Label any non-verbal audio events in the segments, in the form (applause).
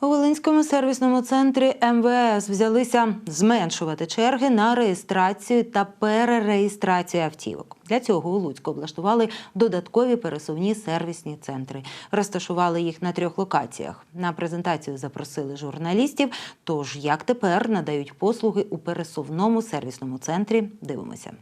У Волинському сервісному центрі МВС взялися зменшувати черги на реєстрацію та перереєстрацію автівок. Для цього у Луцьку облаштували додаткові пересувні сервісні центри. Розташували їх на трьох локаціях. На презентацію запросили журналістів. Тож як тепер надають послуги у пересувному сервісному центрі? Дивимося.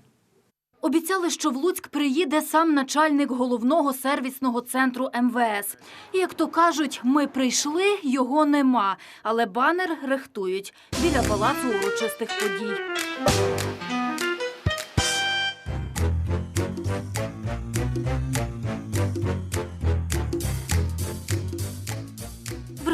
Обіцяли, що в Луцьк приїде сам начальник головного сервісного центру МВС. Як то кажуть, ми прийшли, його нема. Але банер рихтують біля палацу урочистих подій.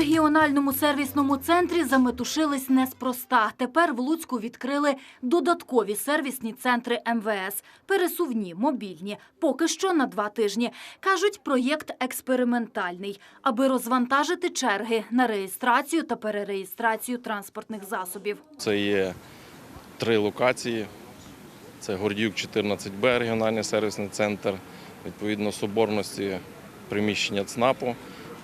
Регіональному сервісному центрі заметушились неспроста. Тепер в Луцьку відкрили додаткові сервісні центри МВС. Пересувні, мобільні, поки що на два тижні. Кажуть, проєкт експериментальний, аби розвантажити черги на реєстрацію та перереєстрацію транспортних засобів. Це є три локації. Це Гордіюк 14Б, регіональний сервісний центр, відповідно соборності приміщення ЦНАПу.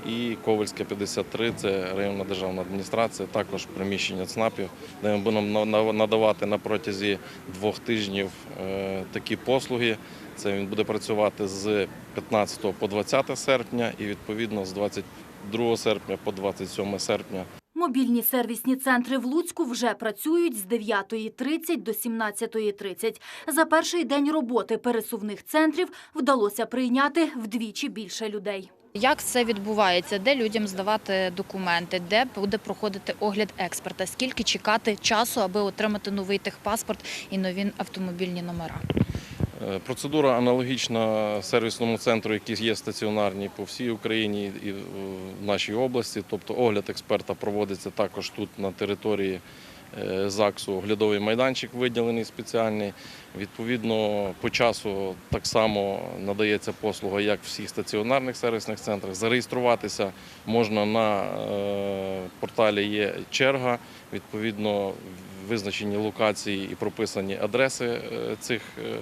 І Ковальське 53 це районна державна адміністрація, також приміщення ЦНАПів, де ми будемо на- на- надавати на протязі двох тижнів е, такі послуги. Це він буде працювати з 15 по 20 серпня і відповідно з 22 серпня по 27 серпня Мобільні сервісні центри в Луцьку вже працюють з 9.30 до 17.30. За перший день роботи пересувних центрів вдалося прийняти вдвічі більше людей. Як це відбувається? Де людям здавати документи, де буде проходити огляд експерта? Скільки чекати часу, аби отримати новий техпаспорт і нові автомобільні номера? Е, Процедура аналогічна сервісному центру, які є стаціонарні по всій Україні і в нашій області. Тобто огляд експерта проводиться також тут на території е, ЗАГСу. Оглядовий майданчик виділений спеціальний. Відповідно, по часу так само надається послуга, як в всіх стаціонарних сервісних центрах. Зареєструватися можна на е, порталі є черга. Відповідно, визначені локації і прописані адреси е, цих е,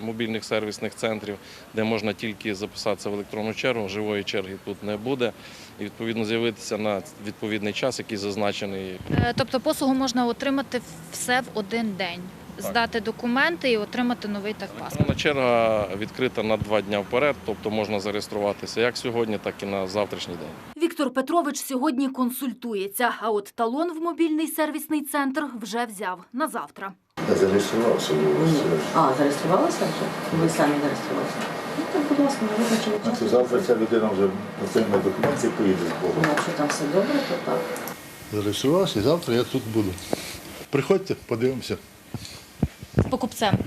мобільних сервісних центрів, де можна тільки записатися в електронну чергу. Живої черги тут не буде. І відповідно з'явитися на відповідний час, який зазначений Е, Тобто послугу можна отримати все в один день, здати документи і отримати новий техпаспорт. Черга відкрита на два дні вперед, тобто можна зареєструватися як сьогодні, так і на завтрашній день. Віктор Петрович сьогодні консультується, а от талон в мобільний сервісний центр вже взяв на завтра. Я зареєструвався. А, зареєструвалася вже? Ви самі зареєструвалися? Ну так, будь ласка, не визначили час. завтра ця людина вже отримає документи і поїде з Богом. Ну, якщо там все добре, то так. Зареєструвався і завтра я тут буду. Приходьте, подивимося. З покупцем.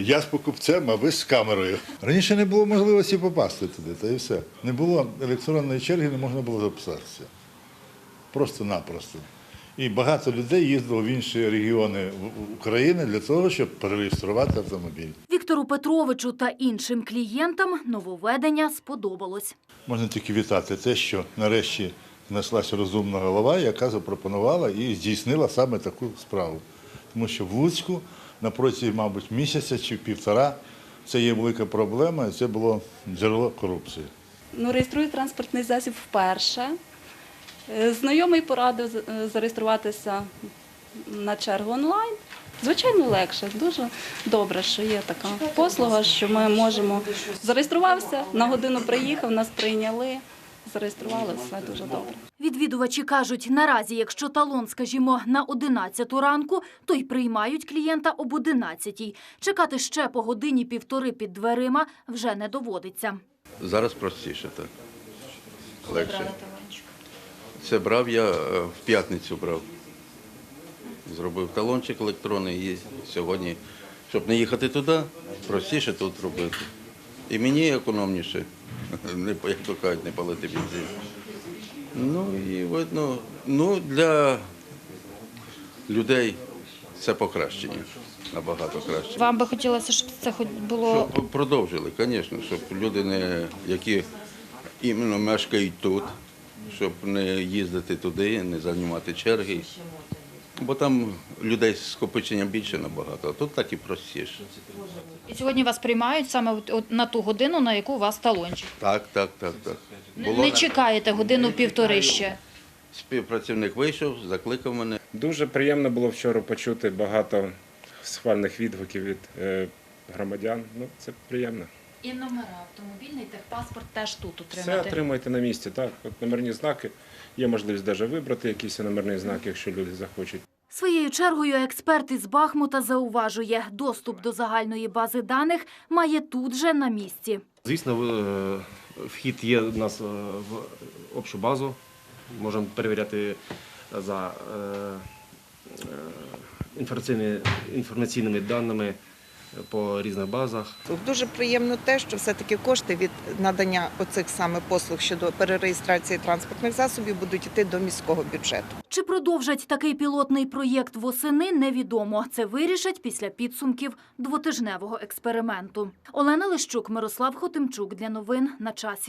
Я з покупцем, а ви з камерою. Раніше не було можливості попасти туди, та і все. Не було електронної черги, не можна було записатися. Просто-напросто. І багато людей їздило в інші регіони України для того, щоб перереєструвати автомобіль. Віктору Петровичу та іншим клієнтам нововведення сподобалось. Можна тільки вітати те, що нарешті знайшлася розумна голова, яка запропонувала і здійснила саме таку справу. Тому що в Луцьку на протязі, мабуть, місяця чи півтора це є велика проблема, і це було джерело корупції. Ну, реєструю транспортний засіб вперше. Е, Знайомий порадив е, зареєструватися на чергу онлайн. Звичайно, легше. Дуже добре, що є така послуга, що ми можемо зареєструвався, на годину приїхав, нас прийняли, зареєстрували, все дуже добре. Відвідувачі кажуть, наразі, якщо талон, скажімо, на 11 ранку, то й приймають клієнта об 11. Чекати ще по годині-півтори під дверима вже не доводиться. Зараз простіше так. Легше. Це брав я е, в п'ятницю брав. Зробив талончик електронний і сьогодні, щоб не їхати туди, простіше тут робити. І мені економніше, (laughs) не, як то кажуть, не палити бензин. Ну і видно, ну для людей це покращення, набагато краще. Вам би хотілося, щоб це хоч було Щоб продовжили, звісно, щоб люди, не, які іменно мешкають тут, щоб не їздити туди, не займати черги. Бо там людей з скопиченням більше набагато, а тут так і простіше. і сьогодні вас приймають саме от- от на ту годину, на яку у вас талончик. Так, так, так, так. Не- Не чекаєте годину-півтори ще. Співпрацівник вийшов, закликав мене. Дуже приємно було вчора почути багато схвальних відгуків від е, громадян. Ну, це приємно. І номера автомобільний техпаспорт теж тут Все отримуєте на місці. Так, от номерні знаки. Є можливість навіть вибрати якийсь номерний знак, якщо люди захочуть. Своєю чергою експерт із Бахмута зауважує, доступ до загальної бази даних має тут же на місці. Звісно, е, вхід є у нас е, в общу базу. Можемо перевіряти за е, інформаційними даними по різних базах. Дуже приємно те, що все-таки кошти від надання оцих саме послуг щодо перереєстрації транспортних засобів будуть йти до міського бюджету. Чи продовжать такий пілотний проєкт восени, невідомо. Це вирішать після підсумків двотижневого експерименту. Олена Лищук, Мирослав Хотимчук для новин на часі.